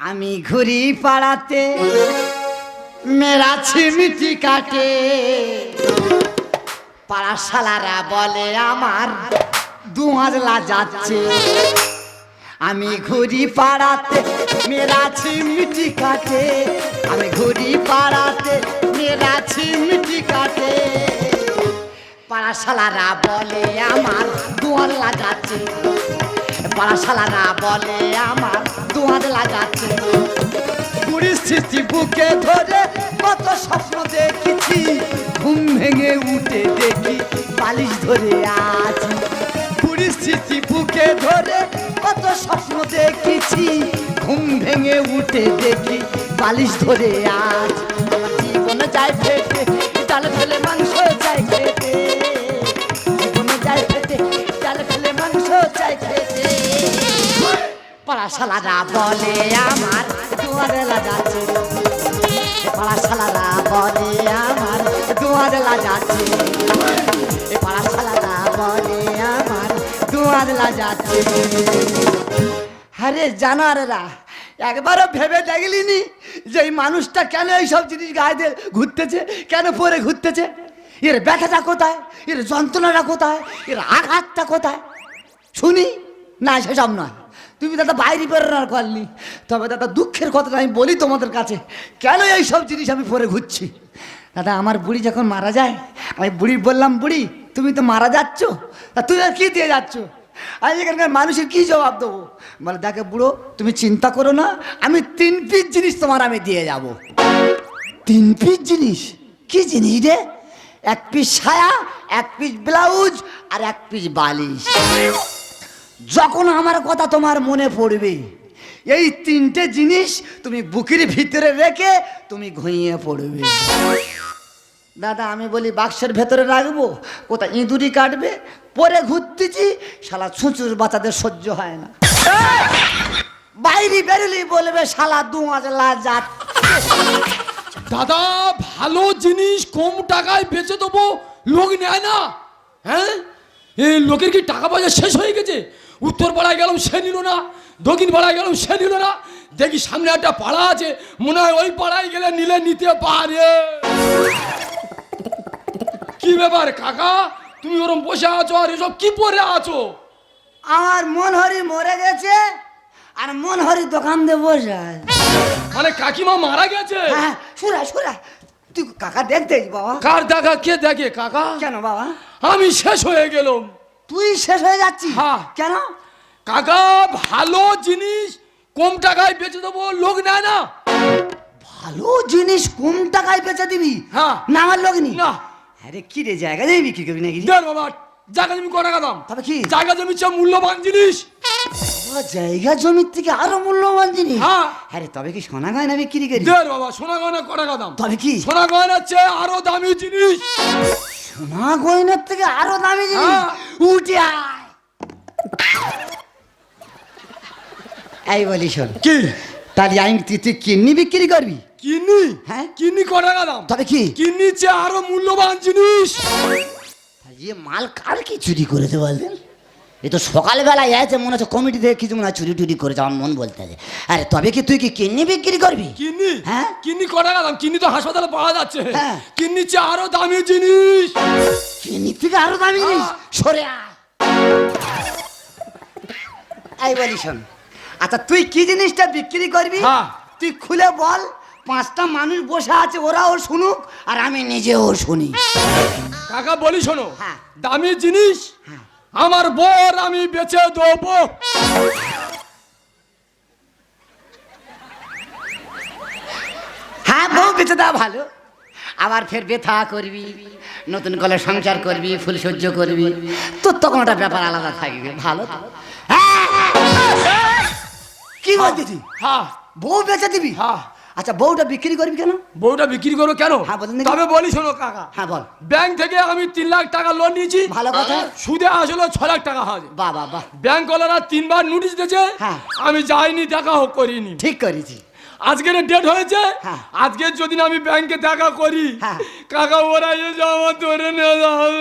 আমি ঘুরি পাড়াতে, মেরা ছিমিটি কাটে। পাড়াশালারা বলে, আমার দুহাজলা যাচ্ছে। আমি ঘুরি পাড়াতে, মেরা ছিমিটি কাটে। আমি ঘুরি পাড়াতে, মেরা ছিমিটি কাটে। পাড়াশালারা বলে, আমার দুয়ার লাগাচ্ছে পাড়াশালারা বলে আমার দুয়ার লাগাচ্ছে। পরিস্থিতি বুকে ধরে কত স্বপ্ন দেখেছি, ঘুম ভেঙে উঠে দেখি বালিশ ধরে আছি। পরিস্থিতি বুকে ধরে কত স্বপ্ন দেখেছি, ঘুম ভেঙে উঠে দেখি বালিশ ধরে আজ জীবন যায় ফেটে, ডাল ফেলে মাংস চাই খেতে। জীবন যায় ফেটে, ডাল ফেলে মাংস খেতে। পাড়াশালারা বলে আমার বলে আমার বলে আমার আরে একবারও ভেবে দেখলিনি যে এই মানুষটা কেন এইসব জিনিস গায়ে ঘুরতেছে, কেন পরে ঘুরতেছে? এর ব্যথাটা কোথায়? এর যন্ত্রণাটা কোথায়? এর আঘাতটা কোথায়? শুনি, না সেসব নয়। তুমি দাদা বাইরে বেরোনোর করলি। তবে দাদা দুঃখের কথাটা আমি বলি তোমাদের কাছে। কেন এই সব জিনিস আমি পরে ঘুরছি? দাদা, আমার বুড়ি যখন মারা যায়, আমি বুড়ি বললাম, বুড়ি, তুমি তো মারা যাচ্ছ? তা তুমি আর কি দিয়ে যাচ্ছ? আমি এখানকার মানুষের কি জবাব দেবো? বলে, দেখে বুড়ো, তুমি চিন্তা করো না, আমি তিন পিস জিনিস তোমার আমি দিয়ে যাব। তিন পিস জিনিস? কি জিনিস রে? এক পিস ছায়া এক পিস ব্লাউজ আর এক পিস বালিশ। যখন আমার কথা তোমার মনে পড়বে, এই তিনটে জিনিস তুমি বুকের ভিতরে রেখে তুমি ঘুমিয়ে পড়বে। দাদা, আমি বলি বাক্সের ভেতরে রাখব, কোথায় ইঁদুরি কাটবে, পরে ঘুরতেছি, শালা ছুঁচুর বাচ্চাদের সহ্য হয় না। বাইরে বেরোলেই বলবে, শালা দু আজলা দাদা, ভালো জিনিস কম টাকায় বেচে দেবো, লোক নেয় না হ্যাঁ? লোকের কি টাকা পয়সা শেষ হয়ে গেছে? উত্তর পাড়ায় গেলাম সে নিল না দক্ষিণ পাড়ায় গেলাম সে নিল না। দেখি সামনে একটা পাড়া আছে মনে হয় ওই পাড়ায় গেলে নিলে নিতে পারে। কি ব্যাপার কাকা? তুমি ওরম বসে আছো আর এসব কি পরে আছো? আমার মন হরি মরে গেছে আর মন হরি দোকান দিয়ে বসে আছে। মানে কাকিমা মারা গেছে? হ্যাঁ সুরা সুরা। তুই কাকা দেখতে বাবা। কার দেখা? কে দেখে কাকা? কেন বাবা? আমি শেষ হয়ে গেলাম। তুই শেষ হয়ে যাচ্ছিস। হ্যাঁ। কেন? কাকা ভালো জিনিস কম টাকায় বেচে দেবো লোক নেয় না। ভালো জিনিস কম টাকায় বেচে দিবি? হ্যাঁ। না আমার লোক নি না। আরে কি রে জায়গা দিয়ে বিক্রি করবি নাকি? দেন বাবা জায়গা জমি ক টাকা দাম? তবে কি? জায়গা জমি হচ্ছে মূল্যবান জিনিস। জায়গা জমির থেকে আরও মূল্যবান জিনিস? হ্যাঁ। আরে তবে কি সোনা গয়না বিক্রি করি দেন বাবা সোনা গয়না ক টাকা দাম? তবে কি? সোনা গয়না হচ্ছে আরও দামি জিনিস। সোনা গয়নার থেকে আরও দামি জিনিস। হ্যাঁ। উঠে আয়। এই বলি শোন। কি? তার আইন তুই কিডনি বিক্রি করবি? কিনি হ্যাঁ? কিডনি ক টাকা দাম তবে কি? কিনি চেয়ে আরও মূল্যবান জিনিস। ইয়ে মাল কার কি চুরি করেছে বলতেন এ তো সকালবেলায় আছে মনে হচ্ছে কমিটি থেকে কিছু মনে হয় চুরি টুরি করেছে আমার মন বলতে আছে। আরে তবে কি তুই কি কিডনি বিক্রি করবি? কিডনি? হ্যাঁ? কিডনি ক টাকা দাম কিনি তো হাসপাতালে পাওয়া যাচ্ছে। হ্যাঁ। কিনি হচ্ছে আরও দামি জিনিস। কিডনি থেকে আরও দামি জিনিস? সরে আয়। এই বলি শোন আচ্ছা তুই কি জিনিসটা বিক্রি করবি? হ্যাঁ। তুই খুলে বল পাঁচটা মানুষ বসে আছে ওরাও শুনুক আর আমি নিজেও শুনি। কাকা বলি শোনো হ্যাঁ। দামি জিনিস হ্যাঁ। আমার বর আমি বেচে দেবো। হ্যাঁ বউ বেঁচে দেওয়া ভালো। আবার ফের বেথা করবি নতুন কলে সংসার করবি ফুল সহ্য করবি। তোর তখন একটা ব্যাপার আলাদা থাকবে ভালো তো। হ্যাঁ! কি বলতেছি? হ্যাঁ। বউ বেঁচে দিবি? হ্যাঁ। আচ্ছা বউটা বিক্রি করবি কেন? বউটা বিক্রি করো কেন? হ্যাঁ, বলুন। তবে বলি শোনো কাকা। হ্যাঁ বল। ব্যাংক থেকে আমি তিন লাখ টাকা লোন নিয়েছি। ভালো কথা। সুদে আসলে ছ লাখ টাকা হয় বাহ বাহ বাহ। ব্যাংক ওয়ালারা তিনবার নোটিশ দিয়েছে। হ্যাঁ। আমি যাইনি দেখা হোক করিনি। ঠিক করেছি। আজকের ডেট হয়েছে। হ্যাঁ। আজকে যদি না আমি ব্যাংকে দেখা করি হ্যাঁ। কাকা ওরা এসে আমার ধরে নিয়ে যাবে।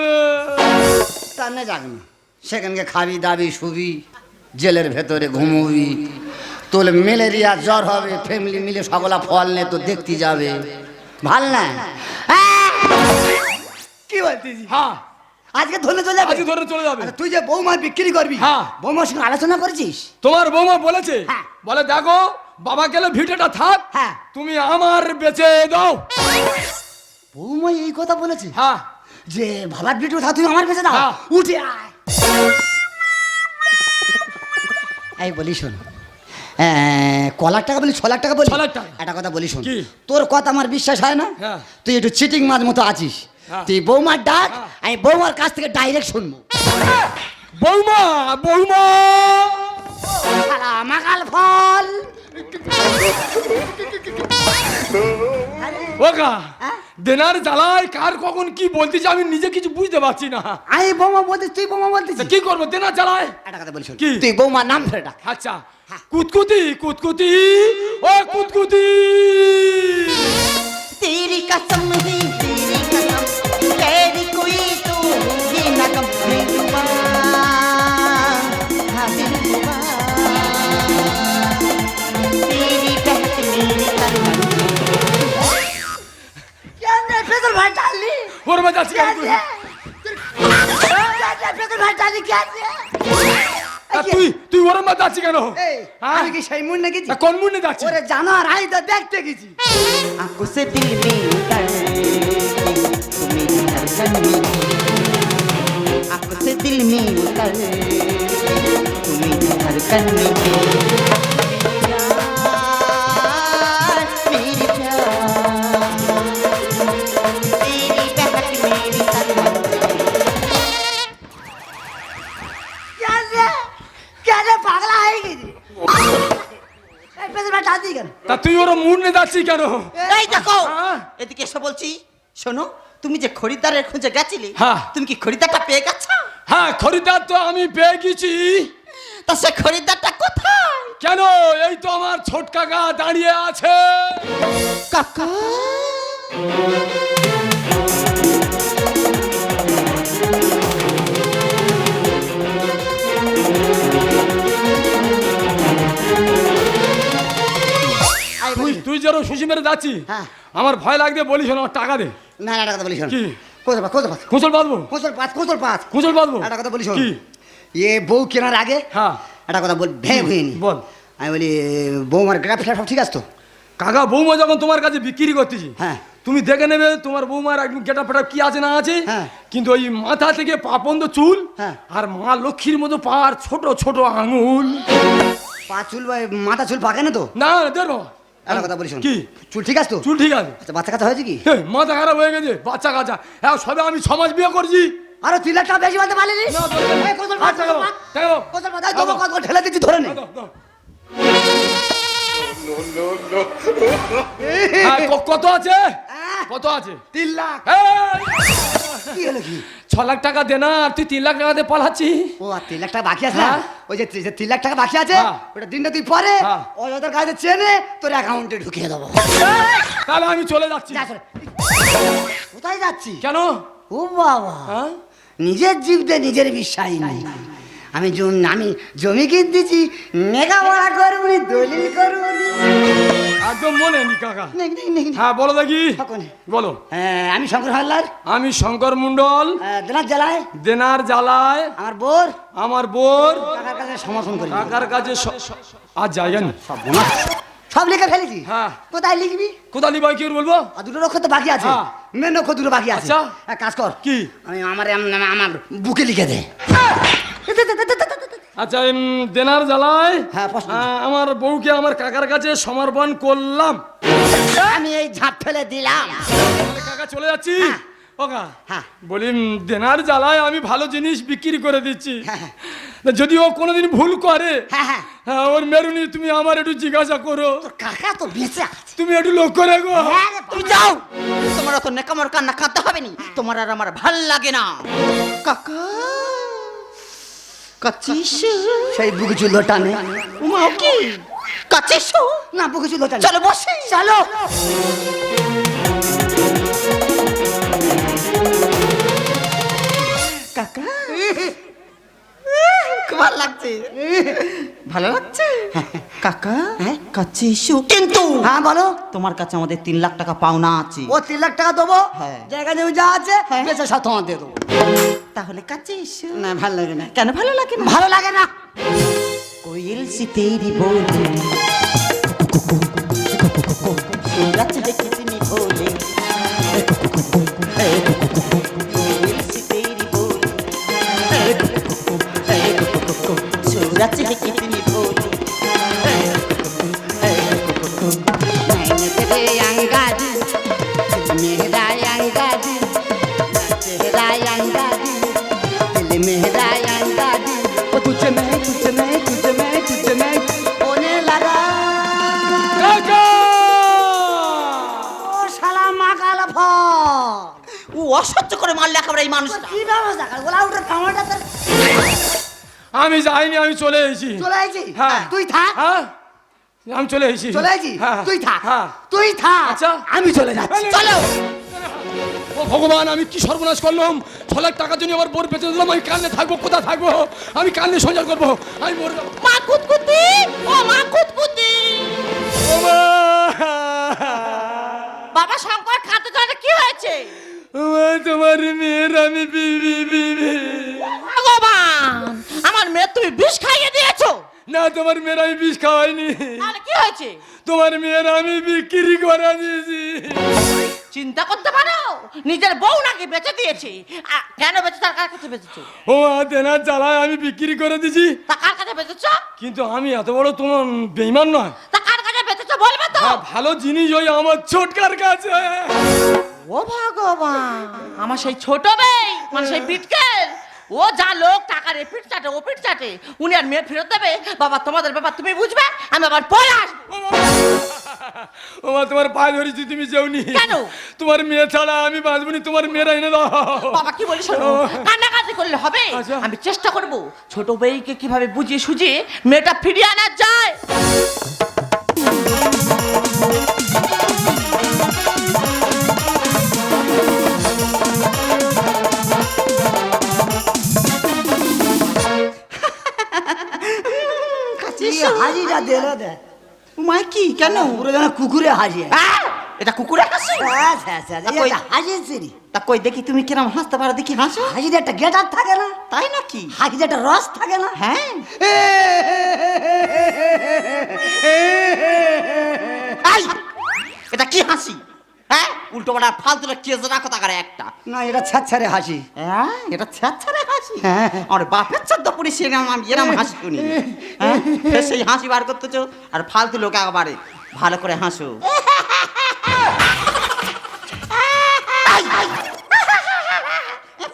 তা না যাক না। সেখানকে খাবি দাবি শুবি জেলের ভেতরে ঘুমোবি। তোর ম্যালেরিয়া জ্বর হবে ফ্যামিলি মিলে সকলা ফল নে তো দেখতে যাবে। ভালো না? আহ! কি বলতিস হ্যাঁ। আজকে ধরে চলে যাবে? আজকে ধরে চলে যাবে। তুই যে বৌমা বিক্রি করবি হ্যাঁ। বৌমার সঙ্গে আলোচনা করছিস? তোমার বৌমা বলেছে হ্যাঁ। বলে দেখো বাবা গেলে ভিটেটা থাক হ্যাঁ। তুমি আমার বেঁচে দাও। বৌমা এই কথা বলেছে? হ্যাঁ। যে বাবার বিটু থা তুই আমার কাছে দাও? হ্যাঁ। উঠে আয়। এই বলি শোন ক লাখ টাকা বলি ছ লাখ টাকা বলি। একটা কথা বলি শোন তোর কথা আমার বিশ্বাস হয় না হ্যাঁ। তুই একটু চিটিং মাছ মতো আছিস হ্যাঁ। তুই বৌমার ডাক হ্যাঁ। আমি বৌমার কাছ থেকে ডাইরেক্ট শুনব বৌমা বৌমা মাকাল ফল ওগা হ্যাঁ? দেনার জ্বালায় কার কখন কি বলতেছি আমি নিজে কিছু বুঝতে পারছি না। আমি বৌমা বলতে তুই বৌমা বলতেছি কি করব দেনার জ্বালায়? একটা কথা বলছি কি? তুই বৌমার নাম ধরে ডাক আচ্ছা হ্যাঁ। কুতকুতি কুতকুতি ও কুতকুতি। তেরি কাসম নেই ওর ভাই ডালি ভাই ডালি তুই তুই ওর মা যাচ্ছি কেন? হ্যাঁ? আমি কি সেই মুন্নে গেছি? কোন মুন্নে যাচ্ছি ওরে জানো আর আই তো দেখতে গেছি। আকো দিল মে উতার তুমি হর জানি। আকো সে তুমি হর জানি। কেন? এই দেখো? এদিকে এসে বলছি শোনো তুমি যে খরিদ্দারের খুঁজে গেছিলে হ্যাঁ। তুমি কি খরিদ্দারটা পেয়ে গেছো? হ্যাঁ খরিদ্দার তো আমি পেয়ে গেছি। তা সে খরিদ্দারটা কোথায়? কেন? এই তো আমার ছোট কাকা দাঁড়িয়ে আছে। কাকা? তুই তুই যেন সুশি মেরে যাচ্ছি। হ্যাঁ। আমার ভয় লাগবে বলিস না আমার টাকা দে। না না একটা কথা বলি শোন। কি? কোথাও পাত খুঁচল বাঁধবো? কোথাও পাত কোথাও পাত খুঁচল বাঁধবো? একটা কথা বলি শোন। কি? এ বউ কেনার আগে হ্যাঁ। একটা কথা বল ভেঙে হয়নি বল। আমি বলি বৌমার গ্রাফ সব ঠিক আছে তো? কাকা বৌমা যখন তোমার কাছে বিক্রি করতেছি হ্যাঁ। তুমি দেখে নেবে তোমার বৌমার একদম গেটা ফেটা কি আছে না আছে। হ্যাঁ। কিন্তু ওই মাথা থেকে পাপন্দ চুল হ্যাঁ। আর মা লক্ষ্মীর মতো পার ছোট ছোট আঙুল। পা চুল মাথা চুল পাকে না তো? না দেবো একটা কথা বলি শোন। কি? চুল ঠিক আছে তো? চুল ঠিক আছে। আচ্ছা বাচ্চা কাচ্চা হয়েছে কি? মাথা খারাপ হয়ে গেছে বাচ্চা কাচ্চা। হ্যাঁ সবে আমি সমাজ বিয়ে করছি। আরে তিন লাখ বেশি বলতে পারলি পাত, আচ্ছা, ঠেলে দিচ্ছি ধরে নে। হ্যাঁ, কত আছে? কত আছে? তিন লাখ। কি হলো কি? ছ লাখ টাকা দে না আর তুই তিন লাখ টাকা দিয়ে পালাচ্ছি। ও আর তিন লাখ টাকা বাকি আছে না? হ্যাঁ। ওই যে যে তিন লাখ টাকা বাকি আছে হ্যাঁ। ওটা দিনটা তুই পরে। হ্যাঁ। ওই ওদের কাছে চেনে তোর অ্যাকাউন্টে ঢুকিয়ে দেবো। তাহলে আমি চলে যাচ্ছি। কোথায় যাচ্ছি? কেন? ও বাবা। হ্যাঁ? নিজের জীবতে নিজের বিশ্বাস নেই। আমি জমি আমি জমি কিনতেছি মেগা বড়া করবনি দলিল করবনি একদম মনে নি কাকা। হ্যাঁ বলো দেখি বলো হ্যাঁ, আমি শঙ্কর হাল্লার আমি শঙ্কর মন্ডল দিনার জেলায় দেনার জ্বালায় আমার বোর আমার বোর কাকার কাছে সমর্থন করি কাকার কাছে আর জায়গা নেই সব সব লিখে ফেলেছি হ্যাঁ। কোথায় লিখবি কোথায় লিবাই কি বলব আর দুটো অক্ষর তো বাকি আছে হ্যাঁ। মেন অক্ষর দুটো বাকি আছে আচ্ছা। এক কাজ কর কি? আমি আমার আমার বুকে লিখে দে আচ্ছা দেনার জ্বালায় হ্যাঁ, আমার বউকে আমার কাকার কাছে সমর্পণ করলাম। আমি এই ঝাঁপ ফেলে দিলাম। কাকা চলে যাচ্ছি। হ্যাঁ। ওকা হ্যাঁ। বলি দেনার জ্বালায় আমি ভালো জিনিস বিক্রি করে দিচ্ছি। হ্যাঁ, হ্যাঁ। যদি ও কোনোদিন ভুল করে হ্যাঁ হ্যাঁ। হ্যাঁ, ওর মেরুনি তুমি আমার একটু জিজ্ঞাসা করো। কাকা তো বেঁচে আছে। তুমি একটু লক্ষ্য রেখো। হ্যাঁ তুমি যাও। তোমার অত নেকামর কান্না কাঁদতে হবে নি তোমার আর আমার ভালো লাগে না। কাকা। কাচিস সেই বুকে চুলো টানে। উমা কি? কাচিস না বুকে চুলো টানে। চলো বসে। চলো। কাকা। খুব লাগছে। ভালো লাগছে? হ্যাঁ। কাকা হ্যাঁ? কাছে এসো। কিন্তু হ্যাঁ বলো। তোমার কাছে আমাদের তিন লাখ টাকা পাওনা আছে। ও তিন লাখ টাকা দেবো? হ্যাঁ। জায়গা জমি যা আছে বেঁচে সাথে তোমার দেবো। তাহলে কাছে এসো। না ভালো লাগে না। কেন ভালো লাগে না? ভালো লাগে না। কোয়েল শীতেরই বল দেখেছি আইছি হ্যাঁ। তুই থাক। হ্যাঁ। আমি চলে এসেছি। চলে আইছি হ্যাঁ। তুই থাক। হ্যাঁ। তুই থাক। আচ্ছা। আমি চলে যাচ্ছি। চলো ও ভগবান আমি কি সর্বনাশ করলাম? ছ লাখ টাকার জন্য আমার বোর বেঁচে দিলাম। আমি কান্নে থাকব কোথায় থাকব? আমি কান্নে সঞ্চার করব। আমি মরে যাব। মা কুতকুতি? ও মা কুতকুতি। ও মা! বাবা শঙ্কর খাতে জলে কি হয়েছে? ও মা, তোমার মেয়ের আমি বিবি বিবি। ভগবান আমার মেয়ে তুমি বিষ না তোমার মেয়ের আমি বিষ খাওয়াইনি। তাহলে কি হয়েছে? তোমার মেয়ের আমি বিক্রি করে দিয়েছি। চিন্তা করতে পারো? নিজের বউ নাকি বেঁচে দিয়েছে? আ, কেন বেঁচে তার কার কাছে বেঁচেছো? ও মা দেনার জ্বালায় আমি বিক্রি করে দিয়েছি। তা কার কাছে বেঁচেছো? কিন্তু আমি এত বড় তোমার বেইমান নয়। তা কার কাছে বেঁচেছো বলবে তো? হ্যাঁ, ভালো জিনিস ওই আমার ছোটকার কাছে। ও ভগবান আমার সেই ছোট মেয়ে মানে সেই বিটকেল ও যা লোক টাকার এ পিঠ চাটে ও পিঠ চাটে উনি আর মেয়ে ফেরত দেবে। বাবা তোমাদের ব্যাপার তুমি বুঝবে? আমি আবার পরে আসব। ও মা তোমার পায়ে ধরেছি তুমি যেওনি। কেন? তোমার মেয়ে ছাড়া আমি বাঁচবনি তোমার মেয়েরা এনে দাও। বাবা কি বলি শোনো? কান্নাকাটি করলে হবে? আচ্ছা। আমি চেষ্টা করব। ছোট মেয়েকে কীভাবে বুঝিয়ে সুঝিয়ে মেয়েটা ফিরিয়ে আনা যায়। হাজিটা দিল দে মাই কি কেন? পুরো যেন কুকুরে এটা কুকুরে হাসি? আচ্ছা তা কই? তা কই দেখি তুমি কিরম হাসতে পারো দেখি হাসো। হাসিতে একটা গেটার থাকে না। তাই নাকি? হাসিতে একটা রস থাকে না। হ্যাঁ। এটা কি হাসি? হ্যাঁ? উল্টো পাল্টা ফালতু কেস রাখো তাকারে একটা। না এটা ছাড়ছাড়ে হাসি। হ্যাঁ এটা ছাড়ছাড়ে হাসি? হ্যাঁ। আমার বাপের চোদ্দ পড়ি সেরকম আমি এরম হাসি শুনি। হ্যাঁ? সেই হাসি বার করতেছো আর ফালতু লোক একেবারে ভালো করে হাসো।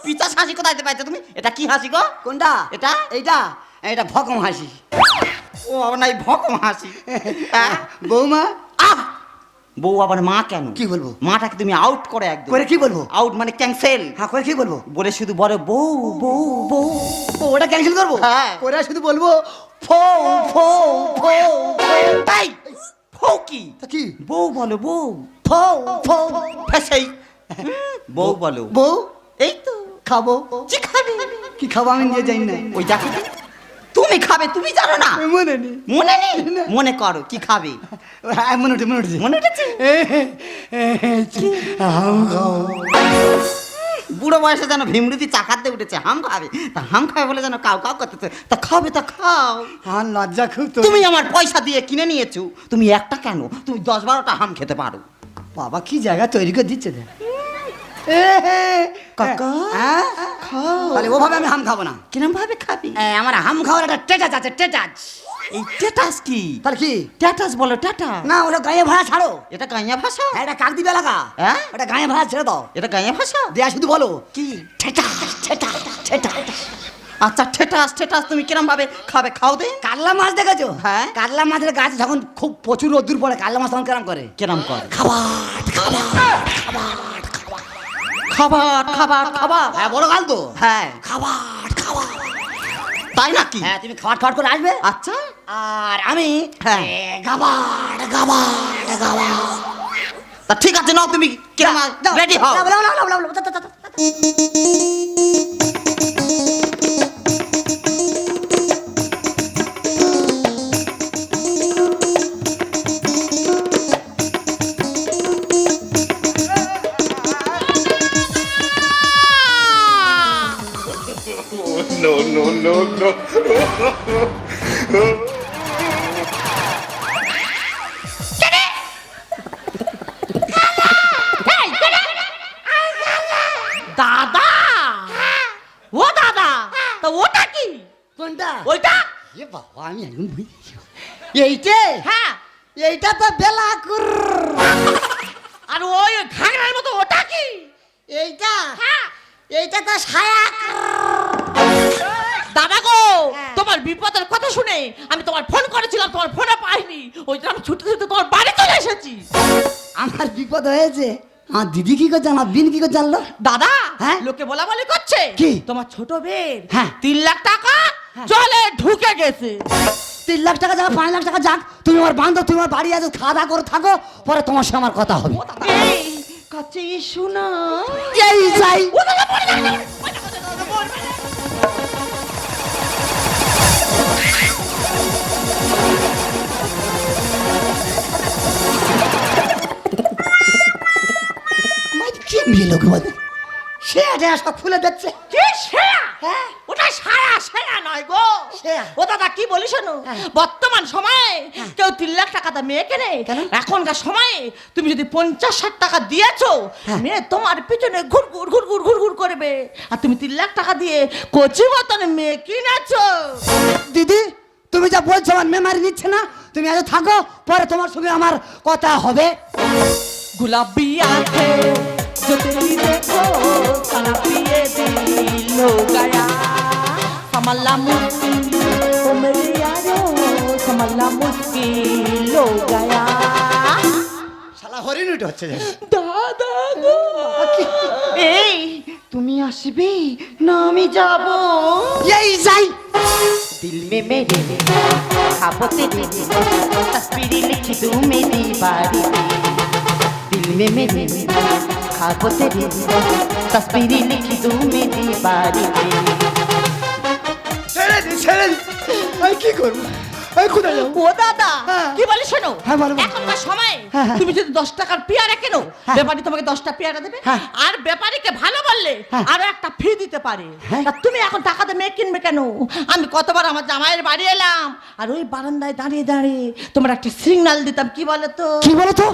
পিতা হাসি কোথায় পাইছো তুমি? এটা কি হাসি গো? কোনটা? এটা? এইটা? এটা ভকম হাসি। ও আবার নাই ভকম হাসি? বৌমা! বউ আবার মা কেন? কি বলব? মাটাকে তুমি আউট করে একদম। করে কি বলব? আউট মানে ক্যান্সেল হ্যাঁ করে কি বলব? বলে শুধু বলে বউ বউ বউ। ওটা ক্যান্সেল করব? হ্যাঁ। করে শুধু বলব ফো ফো ফো। তাই? ফৌ কি? কি? বউ বলো বউ। ফো ফো। ফেসেই বউ বলো। বউ? এই তো। খাব। কি খাবে? কি খাব? আমি নিয়ে যাই না। ওই তো। তুমি খাবে তুমি জানো না। মনে নেই। মনে নেই? মনে করো কি খাবে? হ্যাঁ, মনে উঠে মনে উঠেছে। মনে উঠেছে? বুড়ো বয়সে যেন ভীমরুতি চাকাতে উঠেছে হাম খাবে। তা হাম খাবে বলে যেন কাউ কাউ করতেছে তা খাবে তা খাও। আমার লজ্জা খুব তুমি আমার পয়সা দিয়ে কিনে নিয়েছো তুমি একটা কেন? তুমি দশ বারোটা হাম খেতে পারো। বাবা কি জায়গা তৈরি করে দিচ্ছে দেখ। কাকা, হ্যাঁ খাও তাহলে ওভাবে আমি হাম খাব না। কিরম ভাবে খাবি আমার হাম খাওয়ার একটা টেটাচ আছে টেটাচ এই টেটাস কি? তাহলে কি? টেটাস বলো টাটা। না ওটা গায়ে ভাড়া ছাড়ো। এটা গাঁয়া ভাষা? হ্যাঁ, এটা কাক দিবে এলাকা। হ্যাঁ? ওটা গায়ে ভাড়া ছেড়ে দাও। এটা গাঁয়া ভাষা? দেয়া শুধু বলো। কি? টেটাস টেটাস টেটাস। আচ্ছা ঠেটাস ঠেটাস তুমি কিরম ভাবে খাবে? খাও দে কাতলা মাছ দেখেছ? হ্যাঁ। কাতলা মাছের গাছ যখন খুব প্রচুর রোদ্দুর পড়ে কাতলা মাছ তখন কেরাম করে? কিরম করে? খাবার খাবার খাবার। খাবার খাবার খাবার হ্যাঁ বড় গাল তো হ্যাঁ খাবার খাবার তাই নাকি হ্যাঁ তুমি খাবার খাবার করে আসবে আচ্ছা আর আমি হ্যাঁ। খাবার গাবার গাবার গাবার তা ঠিক আছে নাও তুমি কেমন রেডি হও আমার দিদি কি করে জানা বিন কি করে জানলো? দাদা হ্যাঁ? লোকে বলা বলি করছে? কি? তোমার ছোট বের হ্যাঁ। তিন লাখ টাকা চলে ঢুকে গেছে। তিন লাখ টাকা যাক পাঁচ লাখ টাকা যাক তুমি আমার বান্ধব তুমি আমার বাড়ি আছো খাওয়া দাওয়া করে থাকো পরে তোমার সঙ্গে আমার কথা হবে। এই কাছে এসো না এই যাই। সব ফুলে দেখছে। কি হ্যাঁ। ওটা সারা নয় গো। ও দাদা কি বলি শোনো? হ্যাঁ। বর্তমান সময়ে হ্যাঁ। কেউ তিন লাখ টাকা দা মেয়ে কেনে? এখনকার সময়ে তুমি যদি পঞ্চাশ ষাট টাকা দিয়েছ মেয়ে তোমার পিছনে ঘুর ঘুর ঘুর ঘুর ঘুর ঘুর করবে। আর তুমি তিন লাখ টাকা দিয়ে কচি মতন মেয়ে কিনেছো। দিদি তুমি যা বলছো আমার মেয়ে মারি নিচ্ছে না। তুমি আজ থাকো পরে তোমার সঙ্গে আমার কথা হবে। গোলাপি আছে जो तेरी देखो सारा पिए दिल हो गया समल्ला मुश्किल ओ मेरे यारो समल्ला मुश्किल हो गया শালা হরিণ উঠে হচ্ছে দাদা গো এই তুমি আসবে না আমি যাব এই যাই दिल में मेरे खाबो तेरे तस्वीरें लिखी तू मेरी बारी दिल में मेरे खाबो तेरे तस्वीरें लिखी तू मेरी बारी ছেড়ে দি ছেড়ে দি আমি কি করবো আমি কোথায় যাবো ও দাদা হ্যাঁ। কি বলি শোনো হ্যাঁ, বলো, বলো। এখনকার সময় হ্যাঁ, হ্যাঁ। তুমি যদি দশ টাকার পেয়ারা কেনো হ্যাঁ। ব্যাপারী তোমাকে দশটা পেয়ারা দেবে হ্যাঁ। আর ব্যাপারীকে ভালো বললে হ্যাঁ। আরো একটা ফি দিতে পারে হ্যাঁ। আর তুমি এখন টাকা দিয়ে মেয়ে কিনবে কেন আমি কতবার আমার জামাইয়ের বাড়ি এলাম আর ওই বারান্দায় দাঁড়িয়ে দাঁড়িয়ে তোমার একটা সিগন্যাল দিতাম কি বলো তো কি বলো তো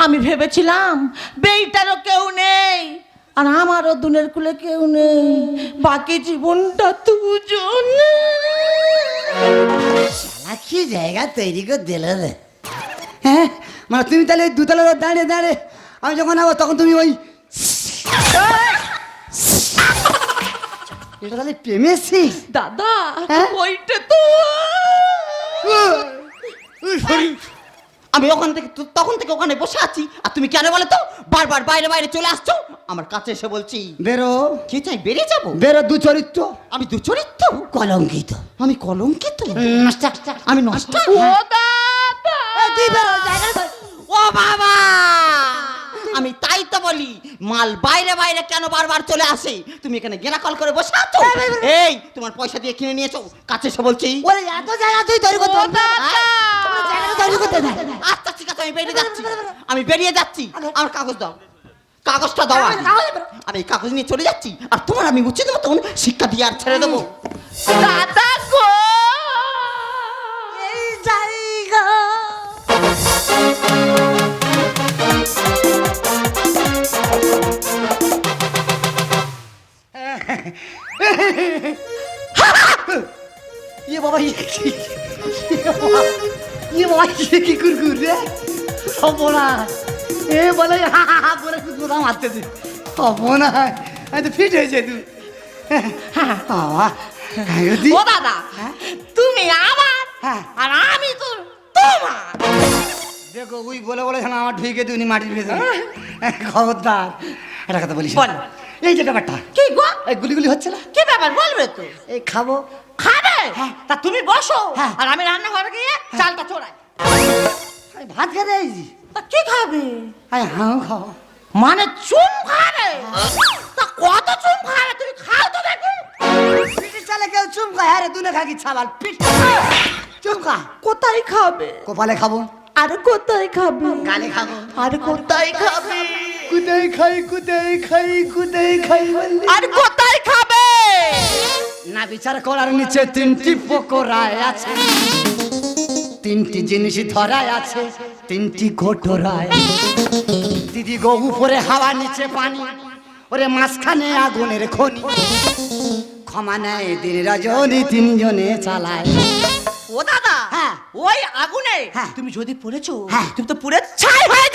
আমি ভেবেছিলাম বেইটারও কেউ নেই আর আমারও দুনের কুলে কেউ নেই। বাকি জীবনটা দুজন। কি জায়গা তৈরি করে দিল রে। হ্যাঁ মানে তুমি তাহলে ওই দুতলার দাঁড়িয়ে দাঁড়িয়ে আমি যখন যাব তখন তুমি ওই এটা তাহলে প্রেমেছি দাদা হ্যাঁ? ওইটা তো আমি ওখান থেকে তখন থেকে ওখানে বসে আছি। আর তুমি কেন বলো তো? বারবার বাইরে বাইরে চলে আসছো? আমার কাছে এসে বলছি বেরো। কে চাই বেরিয়ে যাব? বেরো দু চরিত্র। আমি দু চরিত্র? কলঙ্কিত। আমি কলঙ্কিত? আমি নষ্ট? ধর। ও বাবা! আমি তাই তো বলি মাল বাইরে বাইরে কেন বারবার চলে আসে? তুমি এখানে গেনা কল করে বসে আছো? এই তোমার পয়সা দিয়ে কিনে নিয়েছো? কাছে এসে বলছি। ওরে এত জায়গা তুই তৈরি করতে আচ্ছা ঠিক আছে আমি বেরিয়ে যাচ্ছি। আমি বেরিয়ে যাচ্ছি আমার কাগজ দাও। কাগজটা দাও আমি এই কাগজ নিয়ে চলে যাচ্ছি আর তোমার আমি উচিত মতন শিক্ষা দিয়ে আর ছেড়ে দেবো। দাদা গো! এই জায়গা। বাবা। কি ইয়ে কি কুরকুর রে অপনা এ বলে হা হা হা করে কুকুরা মারতেছে অপনা আমি তো ফিট হয়েছে তুই বাবা ও দাদা তুমি আমার। আর আমি তো তোমার দেখো ওই বলে বলে আমার ঢুকে দিউনি মাটির ভেতরে খবরদার একটা কথা বলিস বল। এই যে ব্যাপারটা কি গো এই গুলিগুলি হচ্ছে না কি ব্যাপার বলবে তো এই খাবে তা তুমি বসো। হ্যাঁ। আর আমি রান্নাঘরে গিয়ে চালটা চড়াই আমি ভাত খেতে আইছি তা কি খাবে? আমি হাও খাব মানে চুম খাবে? তা কত চুম খাবে? তুমি খাও তো দেখি। পিঠের চালে কেউ চুমকা হ্যাঁ রে দুলে খাকি ছাবাল পিঠ। চুমকা কোথায় খাবে? কপালে খাব। আর কোথায় খাবে? গালে খাব। আর কোথায় খাবে? কোথায় খাই কোথায় খাই কোথায় খাই আর কোথায় খাবে? না বিচার করার নিচে তিনটি পকোড়ায় আছে তিনটি জিনিস ধরায় আছে তিনটি ঘোটরায় দিদি গো উপরে হাওয়া নিচে পানি ওরে মাঝখানে আগুনের খনি ক্ষমা নেয় দিন রজনী তিনজনে চালায় ও দাদা হ্যাঁ। ওই আগুনে হ্যাঁ। তুমি যদি পড়েছো হ্যাঁ। তুমি তো পুরে ছাই হয়ে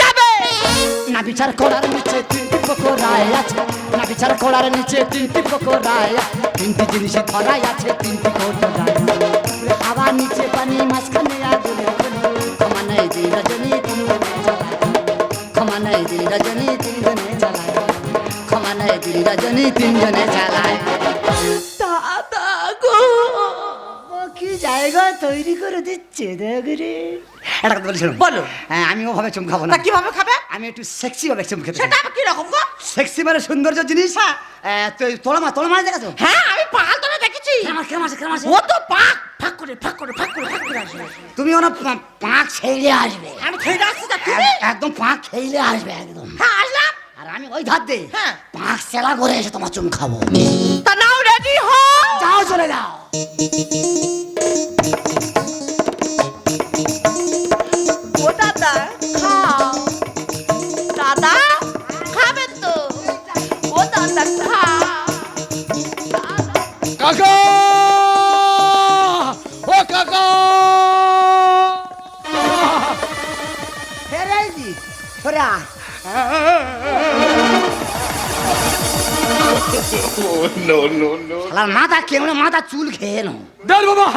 না বিচার করার নিচে তিনটি পকোড়ায় আছে। না বিচার করার নিচে তিনটি পকোড়ায় আছে। তিনটি জিনিসে ধরাই আছে, তিনটি কোটরায় হাওয়া নিচে পানি, মাঝখানে আগুনে ক্ষমা নেই দিন রজনী চালায়। ক্ষমা নেই দিন রজনী তিনজনে চালায়। ক্ষমা নেই দিন রজনী তিনজনে চালায়। কি জায়গা তৈরি করে দিচ্ছে দেখরে একটা কথা বলি শোনো। বলো। হ্যাঁ আমি ওভাবে চুম খাব না। কীভাবে খাবে? আমি একটু সেক্সি ভাবে চুম খেতে সেটা কি রকম গো? সেক্সি মানে সৌন্দর্য জিনিস? হ্যাঁ। আহ, তো তোলা মা তোলা মাছ দেখেছ? হ্যাঁ আমি পাল ধরে দেখেছি। আমার কেমন আছে কেমন আছে? ও তো পাক ফাক করে ফাক করে ফাক করে ফাক করে আসবে। তুমি ওনা পাঁক খেইলে আসবে। আমি খেয়ে যাচ্ছি তা তুমি? একদম পাঁক খেইলে আসবে একদম। হ্যাঁ আসলাম। আর আমি ওই ধার দে হ্যাঁ। পাঁক সেলা করে এসে তোমার চুম খাব। তা নাও রেডি হও। যাও চলে যাও। No, no, no. শালার মাথা কেমন মাথা চুল খেয়ে নো দেখ বাবা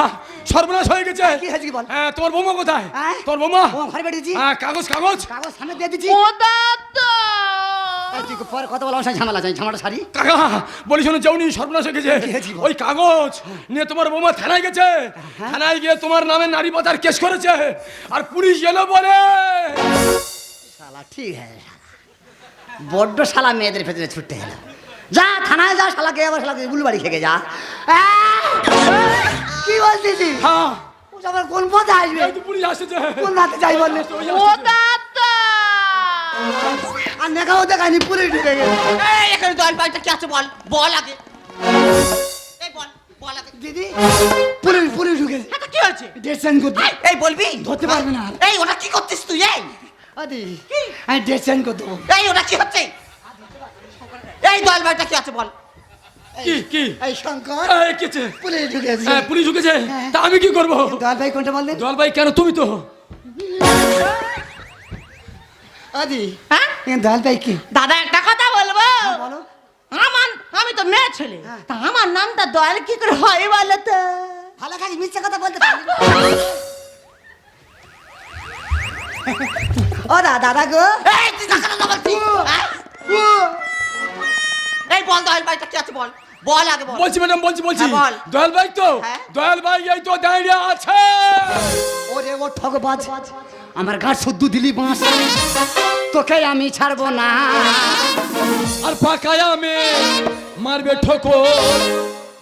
সর্বনাশ হয়ে গেছে। কি হয়েছে কি বল? হ্যাঁ তোমার বৌমা কোথায়? হ্যাঁ? তোর বৌমা? ও ঘরে বেরিয়েছি হ্যাঁ কাগজ কাগজ। কাগজ সামনে দিয়ে দিচ্ছি ও দাদা! পরে কথা বলা আমার ঝামেলা চাই ঝামেলা সারি। কাকা বলি শোনো যাওনি সর্বনাশ হয়ে গেছে? ওই কাগজ নিয়ে তোমার বৌমা থানায় গেছে। হ্যাঁ? থানায় গিয়ে তোমার নামে নারী পাতার কেস করেছে। আর পুলিশ এলো বলে। শালা ঠিক হ্যাঁ বড্ড শালা মেয়েদের ভেতরে ছুটতে গেল যা থানায় যা শালাকে আবার শালাকে উলবাড়ি খেকে যা! কি বলছিস? হ্যাঁ। ও আবার কোন পথে আসবে? পুলিশ আসছে। কোন রাতে যাই বললে ও। দাদা আর নেখাও দেখায়নি পুলিশ ঢুকে গেল এই এখানে দল পাইটা কি আছে বল? বল আগে। এই বল বল আগে। দিদি পুলিশ পুলিশ ঢুকে এটা কি হয়েছে? ডেট চেঞ্জ করতে। এই, বলবি? ধরতে পারবে না। এই ওটা কি করছিস তুই এই? আদি আমি চেঞ্জ করতে। এই ওটা কি হচ্ছে? এই দল ভাইটা কি আছে বল? কি কি? এই শঙ্কর এই কেছে পুলিশ ঢুকেছে। হ্যাঁ পুলিশ ঢুকেছে। হ্যাঁ। তা আমি কি করব? দল ভাই কোনটা বললেন? জল ভাই কেন তুমি তো? আদি হ্যাঁ? দল ভাই কি? দাদা একটা কথা বলব? বলো। আমার আমি তো মেয়ে ছেলে। হ্যাঁ। তা আমার নামটা দয়াল কি করে হয় বলো তো? ভালো কাজ মিথ্যে কথা বলতে ও দাদা দাদা গো। এই তুই এই বল দয়াল ভাইটা কি আছে বল। বল আগে বল। বলছি ম্যাডাম বলছি বলছি। হ্যাঁ, বল। দয়াল ভাই তো হ্যাঁ। দয়াল ভাই এই তো দাঁড়িয়ে আছে। ওরে ও ঠকবাজ আমার গাঁ শুদ্ধ দিলি বাঁশ। তোকে আমি ছাড়বো না। আর পাকায় আমি মারবে ঠোকর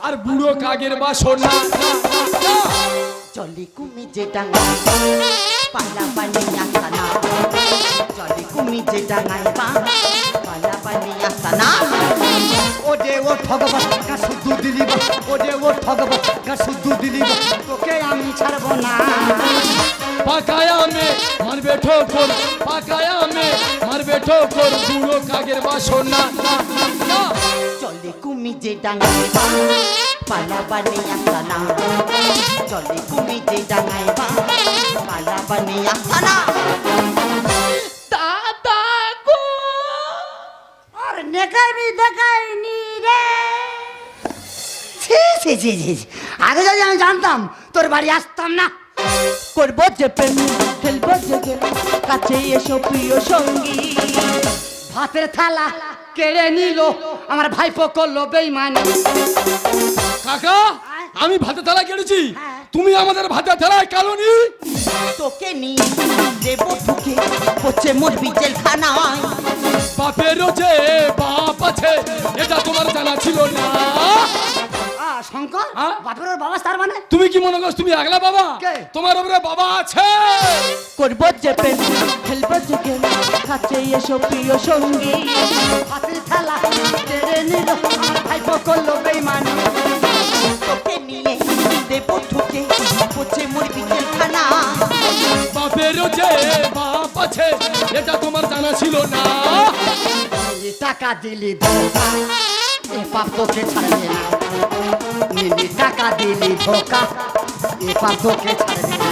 আর বুড়ো কাগের বাসনা জলি কুমি যে ডাঙাই পালা পানি আসানা জলি কুমি যে ডাঙাই পালা আসানা ওরে ও ঠকবাজ গাঁ শুদ্ধ দিলি ওরে ও ঠকবাজ গাঁ শুদ্ধ দিলি তোকে আমি ছাড়বো না। পাকায় আমি মারবে ঠোকর পাকায় আমি মারবে ঠোকর বুড়ো কাগের বাসনা। জলি কুমি যে ডাঙাই পালা পানি আসানা জলি কুমি যে ডাঙাই পালা পানি আসানা নেকাইনি দেখাইনি রে। ছি ছি ছি। আগে যদি আমি জানতাম তোর বাড়ি আসতাম না। করব যে প্রেম খেলব যে কাছে এসো প্রিয় সঙ্গী। ভাতের থালা কেড়ে নিল আমার ভাইপো করল বেইমানি। কাকা আমি ভাতে থালা কেটেছি হ্যাঁ। তুমি আমাদের ভাতে থালায় কালনি তোকে নিয়ে দেবো ঢুকে হচ্ছে মোর বিজেল খানায়। বাপের যে বাপ আছে এটা তোমার জানা ছিল না। আ শঙ্কর? বাপের ওর বাবা তার মানে? তুমি কি মনে করছ তুমি আগলা বাবা? তোমার উপরে বাবা আছে। করব যে প্রেম খেলব যে গেম কাছে এসো প্রিয় সঙ্গী। ভাতের থালা কেড়ে নিল ভাইপো করল বেইমানি। তোকে নিয়ে দেবো ঢুকে হচ্ছে মোর খানায় বাপের যে বাপ আছে এটা তোমার জানা ছিল না। টাকা দিলি ধোকা এ পাপ তোকে ছাড়বে না। নিলি টাকা দিলি ধোকা এ পাপ তোকে ছাড়বে না।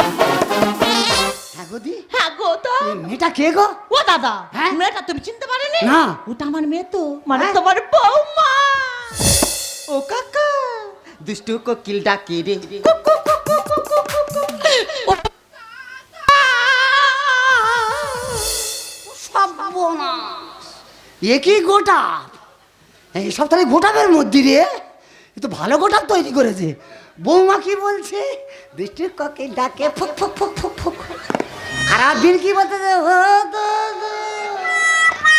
হ্যাঁ গো দি। হ্যাঁ গো তো। মেয়েটা কে গো? ও দাদা হ্যাঁ? মেয়েটা তুমি চিনতে পারোনি? না। ওটা আমার মেয়ে তো মানে হ্যাঁ? তোমার বৌমা। ও কাকা দুষ্টু কোকিল ডাকে রে এ কি গোটাপ? এই সব তাহলে গোটাপের মধ্যে রে। এ তো ভালো গোটাপ তৈরি করেছে। বৌমা কি বলছে? দুষ্টু কোকিল ডাকে ফুক ফুক ফুক ফুক ফুক। আর কি বলতেছে।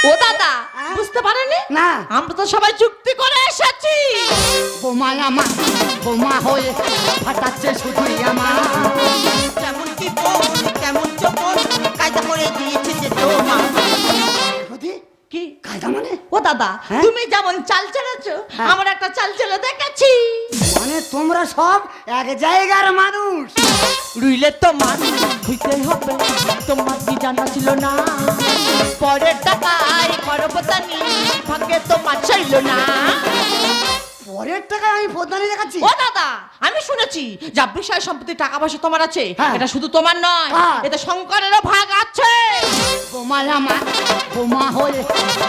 ও দাদা বুঝতে পারেনি না। আমরা তো সবাই চুক্তি করে এসেছি। বোমা আমার বোমা হয়ে ফাটাচ্ছে শুধুই আমার। দাদা হ্যাঁ? তুমি যেমন চাল চালাচ্ছো হ্যাঁ। আমার একটা চাল চালা দেখেছি মানে তোমরা সব এক জায়গার মানুষ রুইলে তোমার হইতে হবে তোমার কি জানা ছিল না পরের টাকায় করবতানি ভাগ্যে তোমার চাইল না পরের টাকা আমি প্রধানে দেখাচ্ছি? ও দাদা আমি শুনেছি যা বিষয় সম্পত্তি টাকা পয়সা তোমার আছে হ্যাঁ। এটা শুধু তোমার নয় কার? এতে শঙ্করেরও ভাগ আছে। বোমা আমার বোমা হয়ে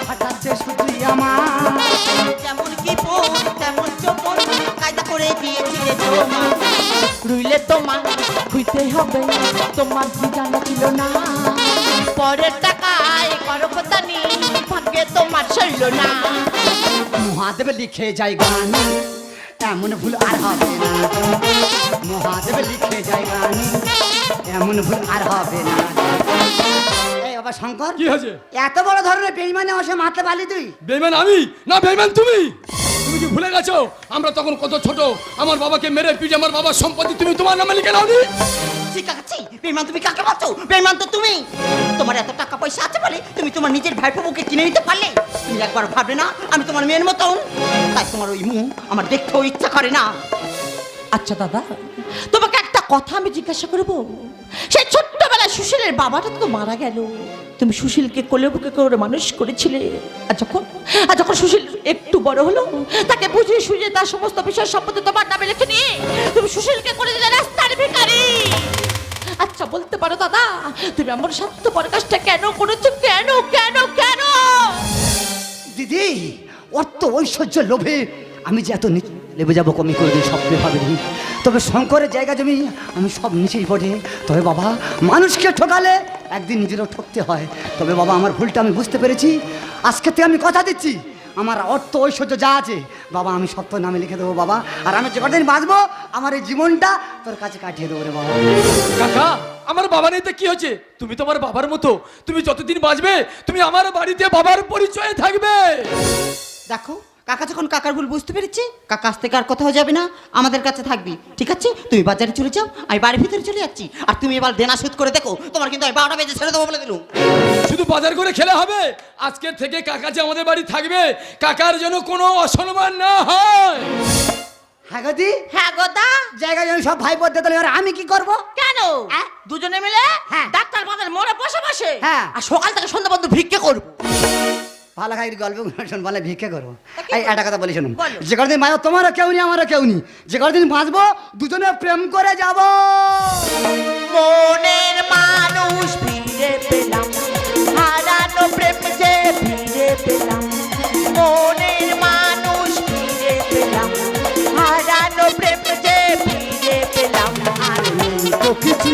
ফাটাচ্ছে শুধুই আমার। যেমন কি বোন তেমন চোপন কায়দা করে দিয়েছিলে তোমার। রুইলে তোমার হইতে হবে তোমার কি জানা ছিল না। পরের টাকায় করবতানি ভাগ্যে তোমার চইল না। মহাদেব লিখে যায় গান এমন ভুল আর হবে না। মহাদেব লিখে যায় গান এমন ভুল আর হবে না। বাবা শঙ্কর কি হয়েছে? এত বড় ধরনের বেইমানে অসে মারতে পারলি তুই? বেইমান আমি? না বেইমান তুমি? তুমি কি ভুলে গেছো? আমরা তখন কত ছোট আমার বাবাকে মেরে পিটে আমার বাবার সম্পত্তি তুমি তোমার নামে লিখে নাওনি শিকাচ্ছি বেমান তুমি কাকে বলছো বেমান তো তুমি। তোমার এত টাকা পয়সা আছে বলে তুমি তোমার নিজের ভাই প্রভুকে কিনে নিতে পারলে? তুমি একবার ভাবলে না, আমি তোমার মেয়ের মতন। তাই তোমার ওই মুখ আমার দেখতেও ইচ্ছা করে না। আচ্ছা দাদা, তোমাকে একটা কথা আমি জিজ্ঞাসা করব? সেই ছোট্টবেলায় সুশীলের বাবাটা তো মারা গেল। তুমি সুশীলকে কোলে বুকে করে মানুষ করেছিলে। আর যখন আর যখন সুশীল একটু বড় হলো, তাকে বুঝিয়ে সুঝিয়ে তার সমস্ত বিষয় সম্পত্তি তোমার নামে লিখে নিয়ে তুমি সুশীলকে করে দিলে রাস্তার ভিখারি। আচ্ছা বলতে পারো দাদা, তুমি আমার স্বার্থপর কাজটা কেন করেছ? কেন কেন কেন? দিদি, অর্থ ঐশ্বর্য লোভে আমি যে এত লেবে যাব কমি করে দিই স্বপ্নে ভাবিনি তবে শঙ্করের জায়গা জমি আমি সব নিচেই পড়ে তবে বাবা মানুষকে ঠকালে একদিন নিজেরও ঠকতে হয়। তবে বাবা আমার ভুলটা আমি বুঝতে পেরেছি। আজকে থেকে আমি কথা দিচ্ছি। আমার অর্থ ঐশ্বর্য যা আছে বাবা আমি সত্য নামে লিখে দেবো বাবা। আর আমি যে কদিন বাঁচবো আমার এই জীবনটা তোর কাছে কাটিয়ে দেবো রে বাবা। কাকা আমার বাবা নেই তো কি হচ্ছে তুমি তো আমার বাবার মতো। তুমি যতদিন বাঁচবে তুমি আমার বাড়িতে বাবার পরিচয়ে থাকবে। দেখো কাকা যখন কাকার ভুল বুঝতে পেরেছে কাকা আজ থেকে আর কোথাও যাবে না আমাদের কাছে থাকবি ঠিক আছে? তুমি বাজারে চলে যাও আমি বাড়ির ভিতরে চলে যাচ্ছি। আর তুমি এবার দেনা শোধ করে দেখো তোমার কিন্তু আমি বারোটা বেজে ছেড়ে দেবো বলে দিলুম। শুধু বাজার করে খেলে হবে? আজকের থেকে কাকা যে আমাদের বাড়ি থাকবে কাকার যেন কোনো অসম্মান না হয়। হ্যাঁ গদি হ্যাঁ গোদা জায়গা জমি সব ভাই তাহলে আমি কি করব? কেন? হ্যাঁ? দুজনে মিলে হ্যাঁ। ডাক্তার বাজার মোড়ে বসে বসে। হ্যাঁ। আর সকাল থেকে সন্ধ্যা পর্যন্ত ভিক্ষে করব। ভালো খাই গল্প শোন বলে ভিক্ষে করব। এই একটা কথা বলি শুনুন যে কদিন বাঁচবো তোমারও কেউ নেই আমারও কেউ নেই। যে কদিন বাঁচবো দুজনে প্রেম করে যাব। মনের মানুষ ফিরে পেলাম। হারানো প্রেম যে ফিরে পেলাম। মনের মানুষ ফিরে পেলাম। হারানো প্রেম যে ফিরে পেলাম। আর কিছু